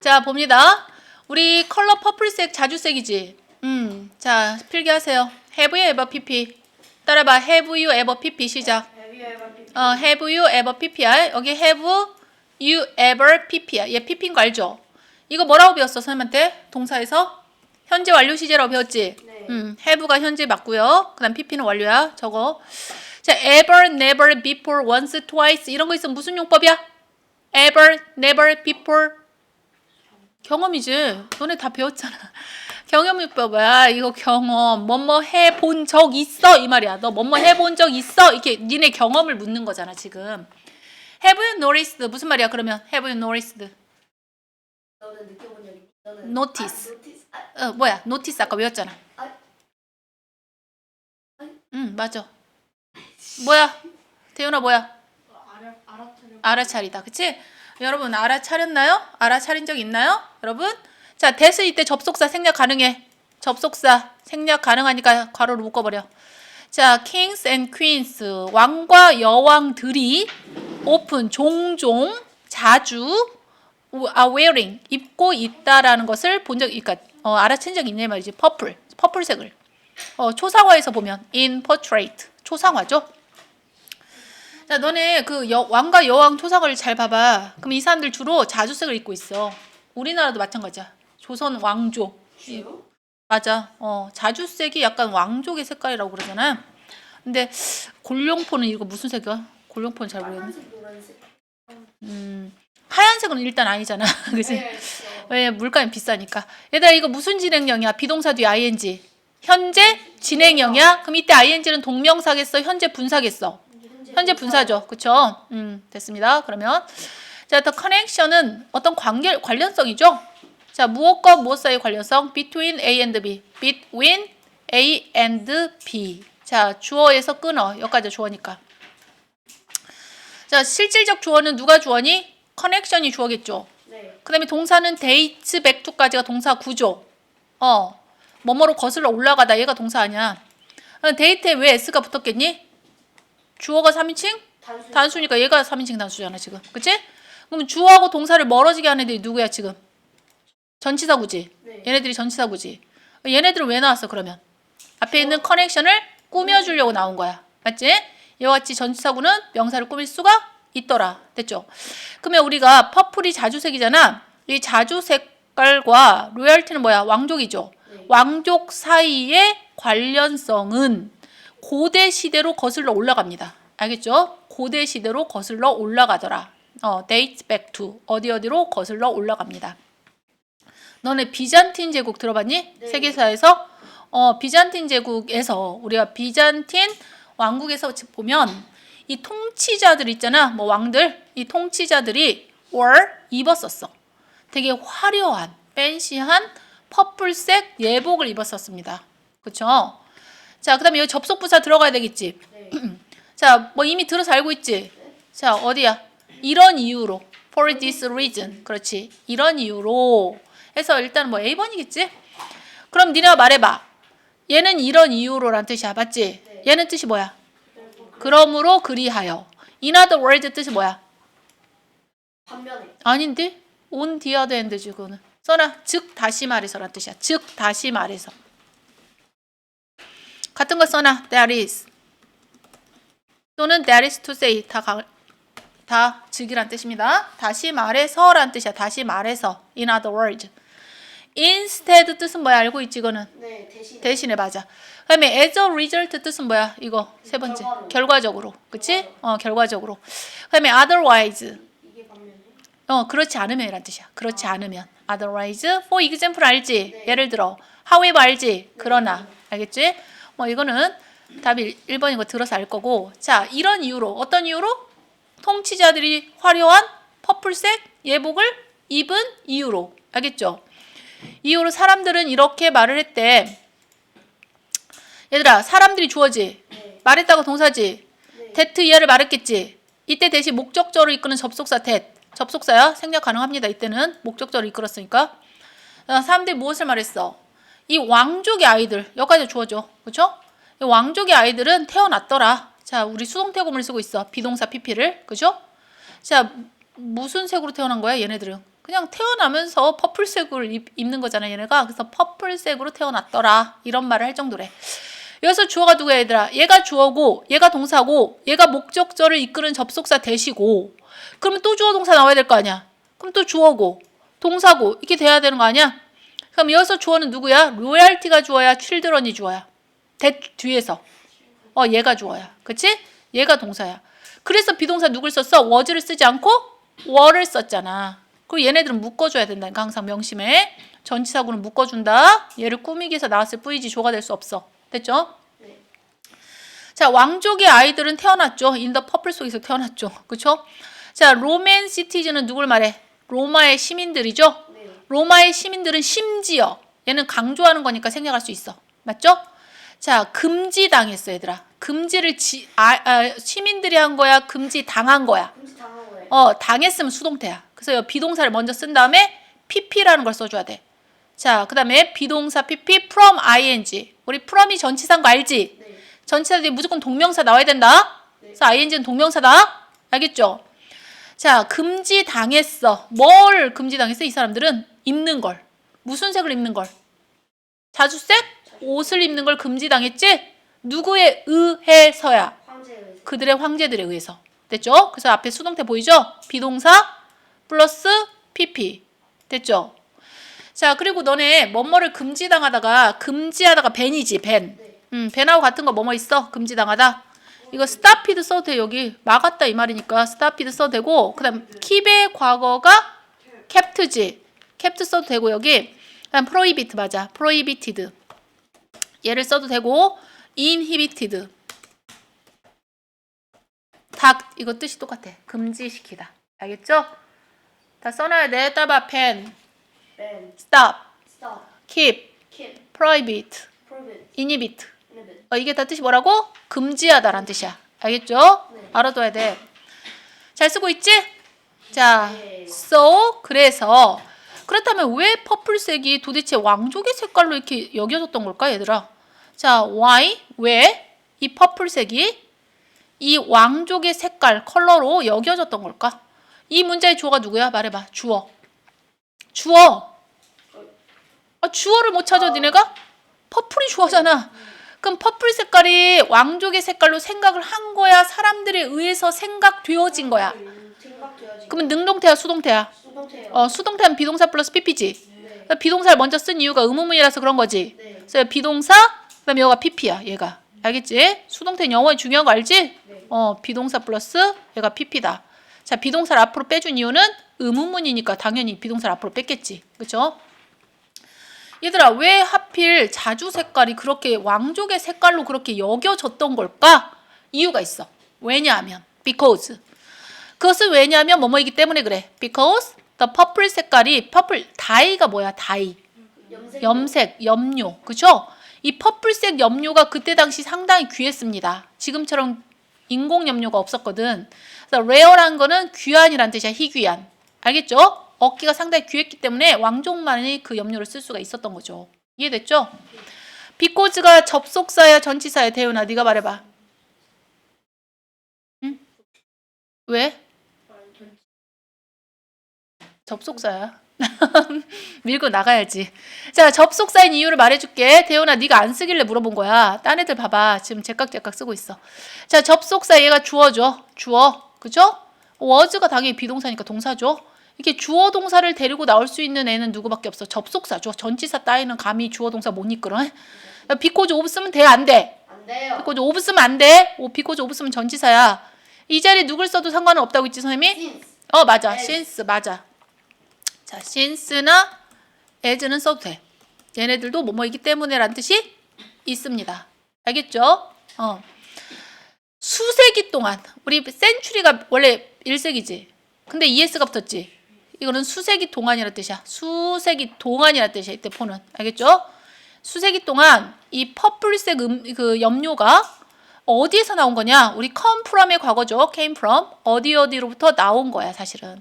자, 봅니다. 우리 컬러 퍼플색 자주색이지. 음, 자, 필기하세요. Have you ever PP? 따라봐. Have you ever PP 시작. 어, have you ever PP야? 여기 have you ever PP야. 얘 PP인 거 알죠? 이거 뭐라고 배웠어, 선생님한테? 동사에서? 현재 완료 시제라고 배웠지? 네. 음, have가 현재 맞고요. 그다음 PP는 완료야. 저거. 자, ever, never, before, once, twice 이런 거 있으면 무슨 용법이야? ever, never, before 경험이지. 너네 다 배웠잖아. 경험요법이야. 이거 경험. 뭐뭐 해본 적 있어 이 말이야. 너 뭐뭐 해본 적 있어? 이렇게 니네 경험을 묻는 거잖아 지금. Have you noticed? 무슨 말이야? 그러면 Have you noticed? 너는 느껴본 적 있? 너는 Notice. 아, notice. 아, 어 뭐야? notice 아까 외웠잖아. 아. 응 맞아. 뭐야? 태윤아 뭐야? 알아 알아차려. 알아차리다. 그치? 여러분 알아차렸나요? 알아차린 적 있나요? 여러분? 자, 대스 이때 접속사 생략 가능해. 접속사 생략 가능하니까 괄호로 묶어버려. 자, kings and queens 왕과 여왕들이 오픈 종종 자주 are wearing 입고 있다라는 것을 본 적, 그러니까 어, 알아챈 적 있네 말이지. 퍼플, 퍼플색을. 어, 초상화에서 보면 in portrait 초상화죠. 자, 너네 그 여, 왕과 여왕 초상을 잘 봐봐. 그럼 이 사람들 주로 자주색을 입고 있어. 우리나라도 마찬가지야. 조선 왕조. 주요? 맞아. 어, 자주색이 약간 왕족의 색깔이라고 그러잖아. 근데 골룡포는 이거 무슨 색이야? 골룡포는 잘 모르겠네. 빨간색 노란색. 음, 하얀색은 일단 아니잖아. 그지? 네, 그쵸. 왜 물가는 비싸니까. 얘들아 이거 무슨 진행형이야? 비동사 뒤에 ing. 현재 진행형이야? 그럼 이때 ing는 동명사겠어? 현재 분사겠어? 현재 분사죠. 그쵸? 음, 됐습니다. 그러면 자, 더 커넥션은 어떤 관계 관련성이죠. 자, 무엇과 무엇 사이의 관련성? between A and B. between A and B. 자, 주어에서 끊어. 여기까지 주어니까. 자, 실질적 주어는 누가 주어니? 커넥션이 주어겠죠. 네. 그다음에 동사는 back to까지가 동사 구조. 어, 뭐뭐로 거슬러 올라가다 얘가 동사 아니야. 어, 데이트에 왜 s가 붙었겠니? 주어가 3인칭? 단순. 단수니까 얘가 3인칭 단수잖아 지금. 그치? 그럼 주어하고 동사를 멀어지게 하는 애들이 누구야 지금? 전치사구지. 네. 얘네들이 전치사구지. 얘네들은 왜 나왔어 그러면? 앞에 있는 커넥션을 꾸며주려고 나온 거야. 맞지? 이와 같이 전치사구는 명사를 꾸밀 수가 있더라. 됐죠? 그러면 우리가 퍼플이 자주색이잖아. 이 자주 색깔과 로열티는 뭐야? 왕족이죠. 네. 왕족 사이의 관련성은 고대 시대로 거슬러 올라갑니다. 알겠죠? 고대 시대로 거슬러 올라가더라. 어, dates back to 어디 어디로 거슬러 올라갑니다. 너네 비잔틴 제국 들어봤니? 네. 세계사에서 어, 비잔틴 제국에서 우리가 비잔틴 왕국에서 보면 이 통치자들 있잖아. 뭐 왕들 이 통치자들이 were 입었었어. 되게 화려한 팬시한 퍼플색 예복을 입었었습니다. 그쵸? 자, 그 다음에 여기 접속부사 들어가야 되겠지. 네. 자, 뭐 이미 들어서 알고 있지? 자, 어디야? 이런 이유로. For this reason. 그렇지. 이런 이유로. 해서 일단 뭐 A번이겠지? 그럼 니네가 말해봐. 얘는 이런 이유로란 뜻이야. 맞지? 네. 얘는 뜻이 뭐야? 그러므로 그리하여. In other words 뜻이 뭐야? 반면에. 아닌데? on the other hand지 그거는. 써라. 즉 다시 말해서란 뜻이야. 즉 다시 말해서. 같은 거 써놔. That is. 또는 that is to say 다, 가, 다 즉이란 뜻입니다. 다시 말해서 란 뜻이야. 다시 말해서. In other words. Instead 뜻은 뭐야? 알고 있지 이거는. 네 대신. 대신에 맞아. 그 다음에 as a result 뜻은 뭐야? 이거 세 번째. 결과로. 결과적으로. 그치? 어, 결과적으로. 그 다음에 otherwise. 이게 반면에. 어, 그렇지 않으면 이란 뜻이야. 그렇지 않으면. otherwise, for example 알지? 네. 예를 들어. however 알지? 그러나. 알겠지? 뭐 이거는 답이 1번인 거 들어서 알 거고. 자, 이런 이유로 어떤 이유로? 통치자들이 화려한 퍼플색 예복을 입은 이유로. 알겠죠? 이유로 사람들은 이렇게 말을 했대. 얘들아, 사람들이 주어지. 네. 말했다고 동사지. 네. 데트 이하를 말했겠지. 이때 대신 목적절을 이끄는 접속사 대 접속사야. 생략 가능합니다. 이때는 목적절을 이끌었으니까. 어, 사람들이 무엇을 말했어? 이 왕족의 아이들 여기까지 주어져. 그렇죠? 이 왕족의 아이들은 태어났더라. 자, 우리 수동태고문을 쓰고 있어. 비동사 pp를. 그죠? 자, 무슨 색으로 태어난 거야, 얘네들은? 그냥 태어나면서 퍼플색을 입, 입는 거잖아 얘네가 그래서 퍼플색으로 태어났더라 이런 말을 할 정도래 여기서 주어가 누구야 얘들아 얘가 주어고 얘가 동사고 얘가 목적절을 이끄는 접속사 대시고 그러면 또 주어 동사 나와야 될 거 아니야 그럼 또 주어고 동사고 이렇게 돼야 되는 거 아니야 그럼 여기서 주어는 누구야? 로얄티가 주어야 칠드런이 주어야? 대 뒤에서. 어 얘가 주어야. 그치? 얘가 동사야. 그래서 비동사 누굴 썼어? was를 쓰지 않고 were를 썼잖아. 그리고 얘네들은 묶어줘야 된다니까 항상 명심해. 전치사구는 묶어준다. 얘를 꾸미기 위해서 나왔을 뿐이지 조가 될 수 없어. 됐죠? 네. 자 왕족의 아이들은 태어났죠. 인더 퍼플 속에서 태어났죠. 그쵸? 자 로맨 시티즈는 누굴 말해? 로마의 시민들이죠? 네. 로마의 시민들은 심지어 얘는 강조하는 거니까 생략할 수 있어. 맞죠? 자, 금지당했어, 얘들아. 금지를 지, 아, 아, 시민들이 한 거야, 금지 당한 거야. 금지 당한 거예요. 어, 당했으면 수동태야. 그래서 여 비동사를 먼저 쓴 다음에 pp라는 걸 써줘야 돼. 자, 그 다음에 비동사 pp from ing. 우리 from이 전치사인 거 알지? 네. 전치사들이 무조건 동명사 나와야 된다. 그래서 ing는 동명사다. 알겠죠? 자, 금지 당했어. 뭘 금지 당했어? 이 사람들은 입는 걸. 무슨 색을 입는 걸? 자주색? 옷을 입는 걸 금지 당했지? 누구에 의해서야? 그들의 황제들에 의해서. 됐죠? 그래서 앞에 수동태 보이죠? 비동사 플러스 pp. 됐죠? 자, 그리고 너네 뭐뭐를 금지당하다가 금지하다가 벤이지, 벤. 네. 음, 벤하고 같은 거 뭐뭐 있어? 금지당하다. 이거 스타피드 써도 돼, 여기. 막았다 이 말이니까 스타피드 써도 되고, 그 다음 킵의 과거가 캡트지. 캡트 써도 되고, 여기. 그 다음 prohibit 맞아. prohibited. 얘를 써도 되고, inhibited. 다 이거 뜻이 똑같아. 금지시키다. 알겠죠? 다 써놔야 돼. 따봐 pen, 벤. stop, 스탑. keep, 킵. prohibit, 프로빈. inhibit. 리빈. 어, 이게 다 뜻이 뭐라고? 금지하다라는 뜻이야. 알겠죠? 네. 알아둬야 돼. 잘 쓰고 있지? 자, 네. so 그래서 그렇다면 왜 퍼플색이 도대체 왕족의 색깔로 이렇게 여겨졌던 걸까, 얘들아? 자, why? 왜 이 퍼플색이 이 왕족의 색깔 컬러로 여겨졌던 걸까? 이 문제의 주어가 누구야? 말해봐. 주어. 주어. 아, 주어를 못 찾아, 어. 니네가? 퍼플이 주어잖아. 그럼 퍼플 색깔이 왕족의 색깔로 생각을 한 거야? 사람들에 의해서 생각되어진 거야? 음. 그러면 능동태야, 수동태야? 수동태요. 어, 수동태는 비동사 플러스 pp지. 네. 그러니까 비동사를 먼저 쓴 이유가 의문문이라서 그런 거지. 네. 그래서 비동사, 그 다음에 얘가 pp야, 얘가. 알겠지? 수동태는 영어에 중요한 거 알지? 네. 어, 비동사 플러스 얘가 pp다. 자, 비동사를 앞으로 빼준 이유는 의문문이니까 당연히 비동사를 앞으로 뺐겠지. 그쵸? 얘들아, 왜 하필 자주 색깔이 그렇게 왕족의 색깔로 그렇게 여겨졌던 걸까? 이유가 있어. 왜냐하면, because. 그것은 왜냐하면 뭐뭐이기 때문에 그래. Because the purple 색깔이, purple, 다이가 뭐야, 다이. 염색. 염색, 염료. 그쵸? 이 퍼플색 염료가 그때 당시 상당히 귀했습니다. 지금처럼 인공 염료가 없었거든. 그래서 rare한 거는 귀한이란 뜻이야. 희귀한. 알겠죠? 얻기가 상당히 귀했기 때문에 왕족만이 그 염료를 쓸 수가 있었던 거죠. 이해됐죠? 비코즈가 접속사야 전치사야 대윤아 네가 말해봐. 응? 왜? 접속사야. 밀고 나가야지. 자, 접속사인 이유를 말해줄게. 대현아, 네가 안 쓰길래 물어본 거야. 딴 애들 봐봐. 지금 제깍제깍 쓰고 있어. 자, 접속사 얘가 주어죠. 주어. 그죠? was가 당연히 비동사니까 동사죠. 이렇게 주어 동사를 데리고 나올 수 있는 애는 누구밖에 없어. 접속사죠. 전치사 따위는 감히 주어 동사 못 이끌어. 비코즈 오브 쓰면 돼, 안 돼? 안 돼요. 비코즈 오브 쓰면 안 돼. 오, 비코즈 오브 쓰면 전치사야. 이 자리에 누굴 써도 상관은 없다고 했지, 선생님이? 어 맞아 since 맞아 자 since나 as는 써도 돼 얘네들도 뭐뭐이기 때문에란 뜻이 있습니다 알겠죠 어 수세기 동안 우리 센츄리가 원래 1세기지 근데 es가 붙었지 이거는 수세기 동안이라는 뜻이야 수세기 동안이라는 뜻이야 이때 포는 알겠죠 수세기 동안 이 퍼플색 음, 그 염료가 어디에서 나온 거냐? 우리 come from의 과거죠. came from. 어디 어디로부터 나온 거야, 사실은.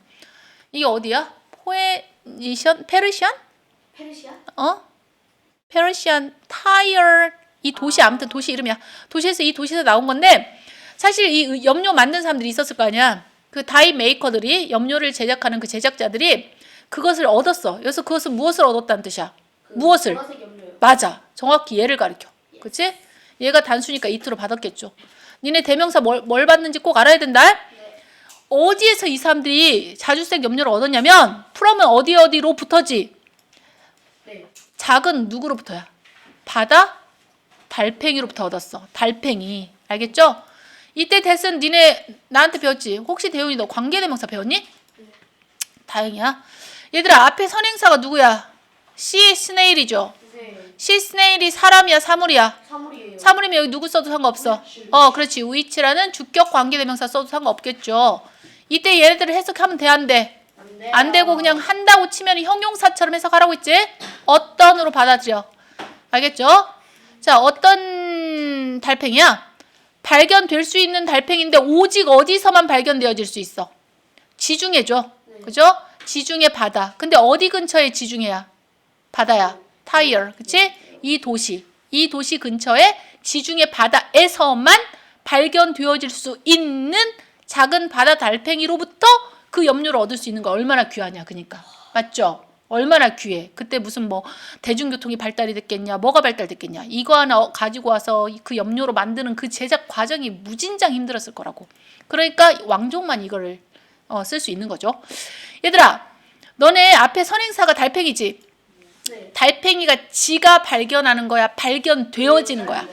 이게 어디야? 페르시안? 페르시아? 어? 페르시안 타이어 이 도시 아무튼 도시 이름이야. 도시에서 이 도시에서 나온 건데 사실 이 염료 만든 사람들이 있었을 거 아니야. 그 다이 메이커들이 염료를 제작하는 그 제작자들이 그것을 얻었어. 그래서 그것은 무엇을 얻었다는 뜻이야? 무엇을? 보라색 염료요. 맞아. 정확히 얘를 가리켜. 그치? 얘가 단수니까 이트로 받았겠죠. 니네 대명사 뭘, 뭘 받는지 꼭 알아야 된다. 네. 어디에서 이 사람들이 자주색 염료를 얻었냐면 프롬은 어디 어디로부터지? 네. 작은 누구로부터야? 바다 달팽이로부터 얻었어. 달팽이. 알겠죠? 이때 대은 니네 나한테 배웠지? 혹시 대훈이 너 관계대명사 배웠니? 다행이야. 얘들아 앞에 선행사가 누구야? 시 스네일이죠. 네. 시 스네일이 사람이야 사물이야? 사물이에요. 사물이면 여기 누구 써도 상관없어. 어 그렇지. 위치라는 주격 관계대명사 써도 상관없겠죠. 이때 얘네들을 해석하면 돼 안 돼? 안. 안 되고 그냥 한다고 치면 형용사처럼 해석하라고 했지? 어떤으로 받아들여. 알겠죠? 자, 어떤 달팽이야? 발견될 수 있는 달팽인데 오직 어디서만 발견되어질 수 있어? 지중해죠. 그죠? 지중해 바다. 근데 어디 근처에 지중해야? 바다야. 타이어. 그치? 이 도시. 이 도시 근처에 지중해 바다에서만 발견되어질 수 있는 작은 바다 달팽이로부터 그 염료를 얻을 수 있는 거 얼마나 귀하냐. 그니까. 맞죠? 얼마나 귀해. 그때 무슨 뭐 대중교통이 발달이 됐겠냐, 뭐가 발달됐겠냐. 이거 하나 가지고 와서 그 염료로 만드는 그 제작 과정이 무진장 힘들었을 거라고. 그러니까 왕족만 이거를 어, 쓸 수 있는 거죠. 얘들아, 너네 앞에 선행사가 달팽이지. 네. 달팽이가 지가 발견하는 거야, 발견되어지는 거야.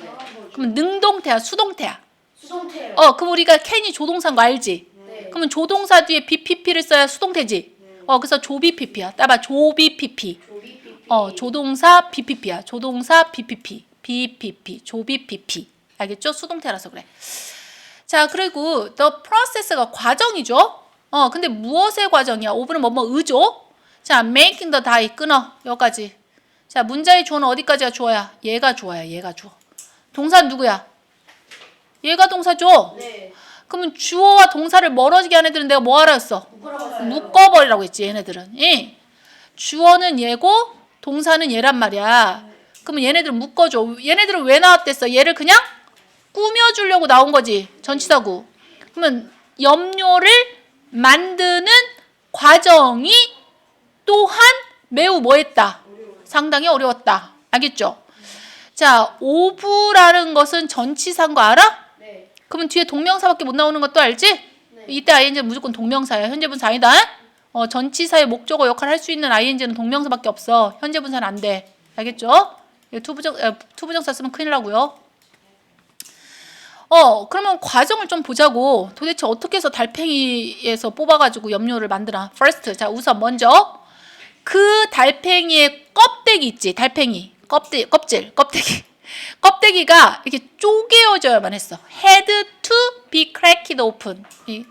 그러면 능동태야, 수동태야. 수동태요. 어, 그럼 우리가 캔이 조동사인 거 알지? 네. 그러면 조동사 뒤에 BPP를 써야 수동태지. 어, 그래서 조비PP야. 따봐, 조비PP. 조비 삐삐. 어, 조동사 BPP야. 조동사 BPP. BPP. 조비PP. 알겠죠? 수동태라서 그래. 자, 그리고 the process가 과정이죠. 어, 근데 무엇의 과정이야? 오브는 뭐뭐 의죠? 자, making the dye 끊어. 여기까지. 자, 문자의 주어는 어디까지가 주어야? 얘가 주어야. 얘가 주어. 동사는 누구야? 얘가 동사죠? 네. 그러면 주어와 동사를 멀어지게 하는 애들은 내가 뭐 하라 했어? 묶어버리라고 했지 얘네들은 예. 주어는 얘고 동사는 얘란 말이야 그러면 얘네들은 묶어줘 얘네들은 왜 나왔댔어 얘를 그냥 꾸며주려고 나온 거지 전치사구 그러면 염료를 만드는 과정이 또한 매우 뭐했다 상당히 어려웠다 알겠죠 자 오브라는 것은 전치사인 거 알아? 네. 그러면 뒤에 동명사밖에 못 나오는 것도 알지? 네. 이때 ing는 무조건 동명사야. 현재 분사 아니다. 어, 전치사의 목적어 역할을 할 수 있는 ing는 동명사밖에 없어. 현재 분사는 안 돼. 알겠죠? 예, 투부정 어, 투부정사 쓰면 큰일 나고요. 어, 그러면 과정을 좀 보자고. 도대체 어떻게 해서 달팽이에서 뽑아가지고 염료를 만드나? First, 자 우선 먼저 그 달팽이의 껍데기 있지, 달팽이 껍데기, 껍질, 껍데기. 껍데기가 이렇게 쪼개어져야만 했어. Had to be cracked open. 이-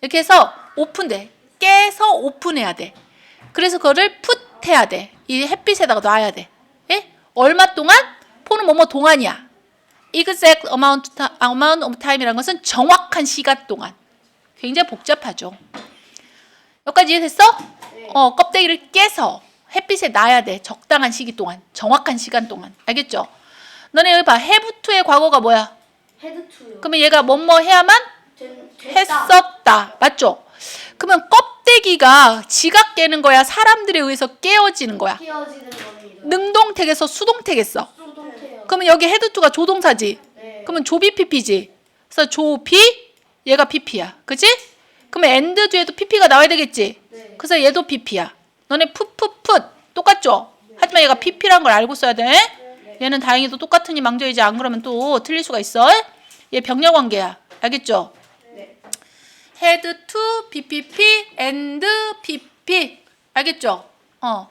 이렇게 해서 오픈돼. 깨서 오픈해야 돼. 그래서 그거를 풋해야 돼. 이 햇빛에다가 놔야 돼. 예? 얼마 동안? 포는 뭐뭐 동안이야. exact amount, amount of time이라는 것은 정확한 시간 동안. 굉장히 복잡하죠. 여기까지 이해됐어? 네. 어, 껍데기를 깨서 햇빛에 놔야 돼. 적당한 시기 동안. 정확한 시간 동안. 알겠죠? 너네 여기 봐. to의 과거가 뭐야? 헤드 투요. 그러면 얘가 뭐뭐 해야만 된, 됐다. 했었다. 맞죠? 그러면 껍데기가 지가 깨는 거야? 사람들에 의해서 깨어지는 거야? 끼어지는 겁니다. 능동태겠어? 수동태겠어? 수동태요. 그러면 여기 헤드투가 조동사지? 네. 그러면 조비 PP지? 그래서 조비, 얘가 PP야. 그지? 그러면 엔드 뒤에도 PP가 나와야 되겠지? 네. 그래서 얘도 PP야. 너네 풋풋풋 똑같죠? 하지만 얘가 PP라는 걸 알고 써야 돼. 얘는 다행히도 똑같으니 망정이지 안 그러면 또 틀릴 수가 있어. 얘 병렬 관계야. 알겠죠? 네. head to PPP and PP. 알겠죠? 어.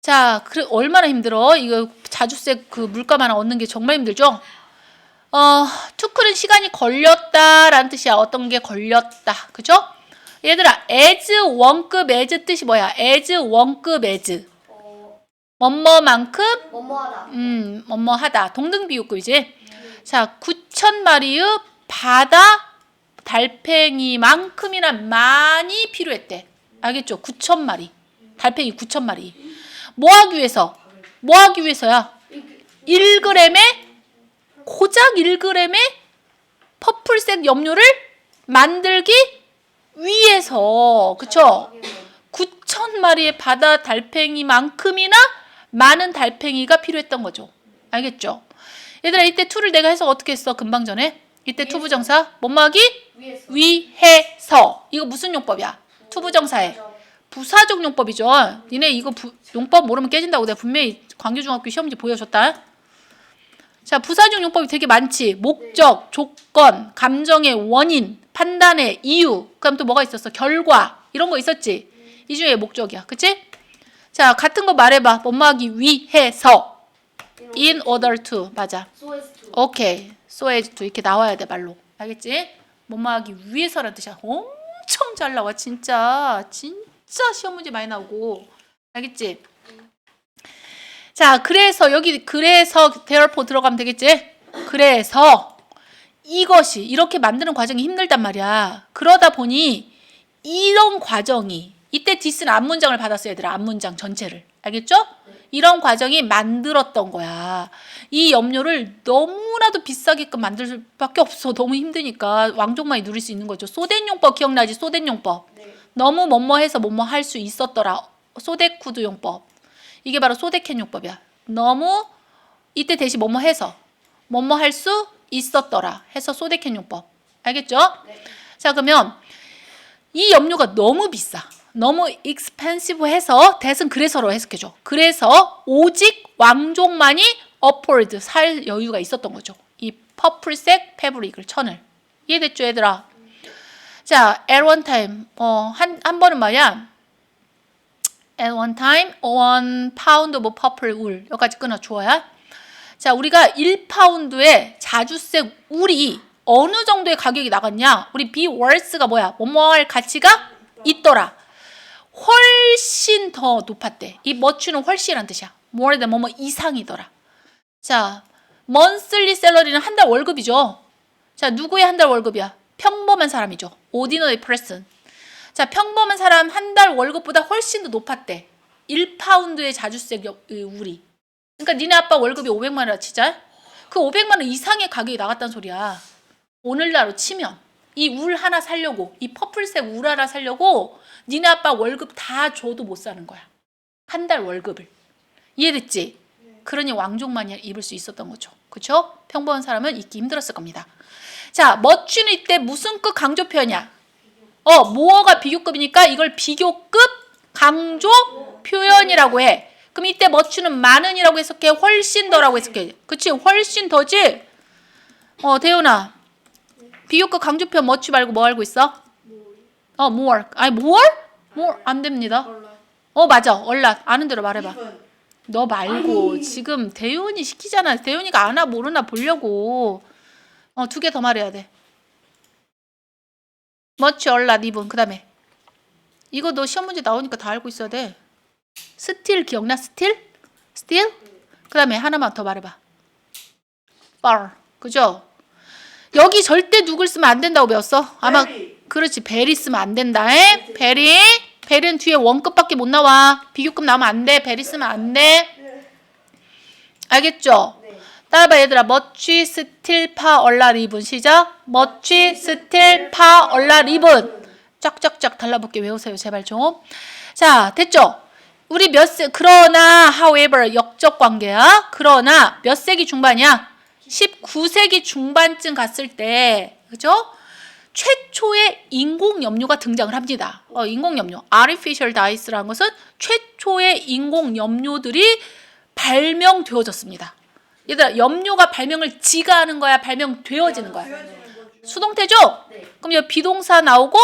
자, 그래 얼마나 힘들어? 이거 자주색 그 물감 하나 얻는 게 정말 힘들죠? 어, 투클은 시간이 걸렸다라는 뜻이야. 어떤 게 걸렸다. 그죠? 얘들아, as 원급 as 뜻이 뭐야? as 원급 as. 어, 뭐뭐만큼 뭐뭐하다. 음, 뭐뭐 하다. 동등 비유급이지. 자, 9천 마리의 바다 달팽이만큼이나 많이 필요했대. 알겠죠? 9천 마리. 달팽이 9천 마리. 뭐 하기 위해서? 뭐 하기 위해서야? 1g에 고작 1g의 퍼플색 염료를 만들기 위해서. 그쵸? 9천 수천 마리의 바다 달팽이만큼이나 많은 달팽이가 필요했던 거죠. 알겠죠? 얘들아 이때 투를 내가 해서 어떻게 했어? 금방 전에 이때 위에서. 투부정사 뭐뭐하기 위에서. 위해서 이거 무슨 용법이야? 투부정사에 부사적 용법이죠. 니네 이거 부- 용법 모르면 깨진다고 내가 분명히 광교중학교 시험지 보여줬다. 자, 부사적 용법이 되게 많지. 목적, 조건, 감정의 원인, 판단의 이유. 그다음 또 뭐가 있었어? 결과 이런 거 있었지. 이 중에 목적이야, 그치? 자, 같은 거 말해봐. 뭐뭐하기 위해서. In order to 맞아. So as to. 오케이. so as to 이렇게 나와야 돼 말로. 알겠지? 뭐뭐하기 위해서라는 뜻이야. 엄청 잘 나와 진짜. 진짜 시험 문제 많이 나오고. 알겠지? 자, 그래서 여기 그래서 therefore 들어가면 되겠지? 그래서 이것이 이렇게 만드는 과정이 힘들단 말이야. 그러다 보니 이런 과정이 이때 디스는 앞문장을 받았어요, 얘들아. 앞문장 전체를. 알겠죠? 이런 과정이 만들었던 거야. 이 염료를 너무나도 비싸게끔 만들 수밖에 없어. 너무 힘드니까 왕족만이 누릴 수 있는 거죠. 소덴용법 기억나지? 소덴용법. 네. 너무 뭐뭐해서 뭐뭐 할 수 있었더라. 소데쿠드 용법. 이게 바로 소데켄 용법이야. 너무 이때 대신 뭐뭐 해서 뭐뭐 할 수 있었더라. 해서 소데켄 용법. 알겠죠? 네. 자 그러면 이 염료가 너무 비싸. 너무 expensive 해서 대신 그래서로 해석해줘. 그래서 오직 왕족만이 afford 살 여유가 있었던 거죠. 이 퍼플색 패브릭을 천을. 이해됐죠 얘들아? 자, at one time 어, 한, 한 번은 말이야. at one time one pound of purple wool 여기까지 끊어 주어야. 자, 우리가 1파운드의 자주색 울이 어느 정도의 가격이 나갔냐? 우리 be worth가 뭐야? 뭐뭐 할 가치가 있더라. 훨씬 더 높았대. 이 much는 훨씬이란 뜻이야. more than 뭐뭐 이상이더라. 자, monthly salary는 한 달 월급이죠. 자, 누구의 한 달 월급이야? 평범한 사람이죠. ordinary person. 자, 평범한 사람 한 달 월급보다 훨씬 더 높았대. 1파운드의 자주색 울이. 그러니까 니네 아빠 월급이 500만 원이라 치자. 그 500만 원 이상의 가격이 나갔단 소리야. 오늘날로 치면 이 울 하나 살려고 이 퍼플색 울 하나 살려고 니네 아빠 월급 다 줘도 못 사는 거야. 한 달 월급을. 이해됐지? 그러니 왕족만이 입을 수 있었던 거죠. 그렇죠? 평범한 사람은 입기 힘들었을 겁니다. 자, 멋쥐는 이때 무슨 급 강조 표현이야? 어, 모어가 비교급이니까 이걸 비교급 강조 표현이라고 해. 그럼 이때 멋추는 많은이라고 해석해. 훨씬 더라고 해석해. 그치? 훨씬 더지? 어, 대현아. 비교급 강조 표현 멋추 말고 뭐 알고 있어? 어, more. 아니, more? more 안 됩니다. 어, 맞아. 얼라. 아는 대로 말해봐. 너 말고 지금 대윤이 시키잖아. 대윤이가 아나 모르나 보려고. 어, 두 개 더 말해야 돼. much 얼라 리본 그다음에 이거 너 시험 문제 나오니까 다 알고 있어야 돼. 스틸 기억나? 스틸? 스틸? 그다음에 하나만 더 말해봐. bar 그죠? 여기 절대 누굴 쓰면 안 된다고 배웠어. 아마 그렇지 베리 쓰면 안 된다. 에? 베리 베리는 뒤에 원급밖에 못 나와. 비교급 나오면 안 돼. 베리 쓰면 안 돼. 알겠죠? 네. 따라봐 얘들아 멋취 스틸 파 얼라 리본 시작 멋취 스틸 파 얼라 리본 쫙쫙쫙 달라붙게 외우세요 제발 좀 자 됐죠 우리 몇 세 그러나 however 역적 관계야 그러나 몇 세기 중반이야 19세기 중반쯤 갔을 때 그죠 최초의 인공 염료가 등장을 합니다. 어, 인공 염료, artificial dyes라는 것은 최초의 인공 염료들이 발명되어졌습니다. 얘들아, 염료가 발명을 지가 하는 거야, 발명되어지는 거야. 수동태죠? 네. 그럼 여기 비동사 나오고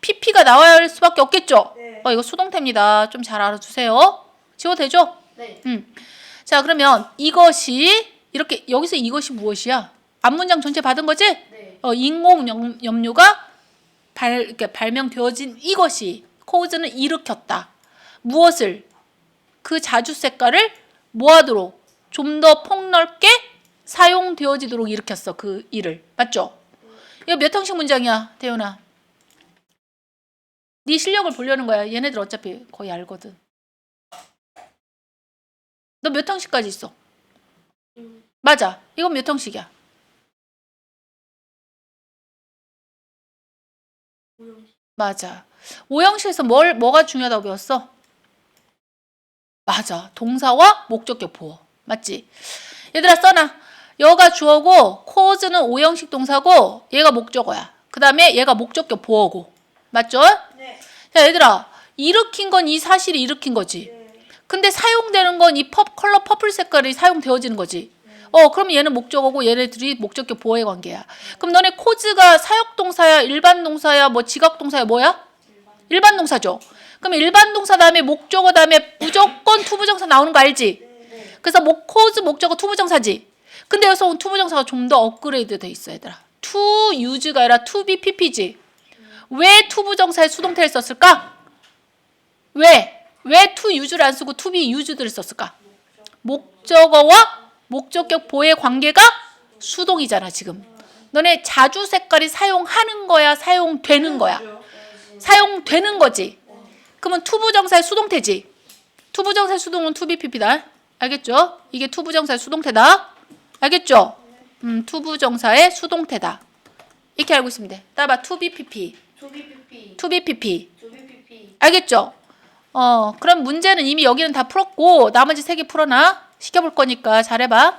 pp가 나와야 할 수밖에 없겠죠? 네. 어, 이거 수동태입니다. 좀 잘 알아주세요. 지워 되죠? 네. 음. 자, 그러면 이것이 이렇게 여기서 이것이 무엇이야? 앞문장 전체 받은 거지? 네. 어, 인공 염, 염료가 발, 이렇게 발명되어진 이것이 코즈는 일으켰다. 무엇을? 그 자주 색깔을 뭐하도록? 좀 더 폭넓게 사용되어지도록 일으켰어. 그 일을. 맞죠? 이거 몇 형식 문장이야, 대현아? 네 실력을 보려는 거야. 얘네들 어차피 거의 알거든. 너몇 형식까지 있어? 맞아. 이건 몇 형식이야? 맞아. 오형식에서 뭘 뭐가 중요하다고 배웠어? 맞아. 동사와 목적격 보어. 맞지? 얘들아 써놔. 여가 주어고 cause는 오형식 동사고 얘가 목적어야. 그 다음에 얘가 목적격 보어고. 맞죠? 네. 자 얘들아 일으킨 건 이 사실이 일으킨 거지. 근데 사용되는 건 이 컬러 퍼플 색깔이 사용되어지는 거지. 어, 그럼 얘는 목적어고 얘네들이 목적격 보호의 관계야. 그럼 너네 코즈가 사역 동사야, 일반 동사야, 뭐 지각 동사야, 뭐야? 일반 동사죠. 그럼 일반 동사 다음에 목적어 다음에 무조건 투부정사 나오는 거 알지? 그래서 목 코즈 목적어 투부정사지. 근데 여기서 온 투부정사가 좀 더 업그레이드 돼 있어 얘들아. to use가 아니라 to be pp지. 왜 투부정사에 수동태를 썼을까? 왜? 왜 to use를 안 쓰고 to be used를 썼을까? 목적어와 목적격 보의 관계가 수동이잖아 지금. 너네 자주 색깔이 사용하는 거야, 사용되는 거야. 사용되는 거지. 그러면 투부정사의 수동태지. 투부정사의 수동은 pp다. 알겠죠? 이게 투부정사의 수동태다. 알겠죠? 음, 투부정사의 수동태다. 이렇게 알고 있으면 돼. 따봐 to be pp. 조비피피. 알겠죠? 어, 그럼 문제는 이미 여기는 다 풀었고 나머지 세 개 풀어놔. 시켜볼 거니까 잘해봐.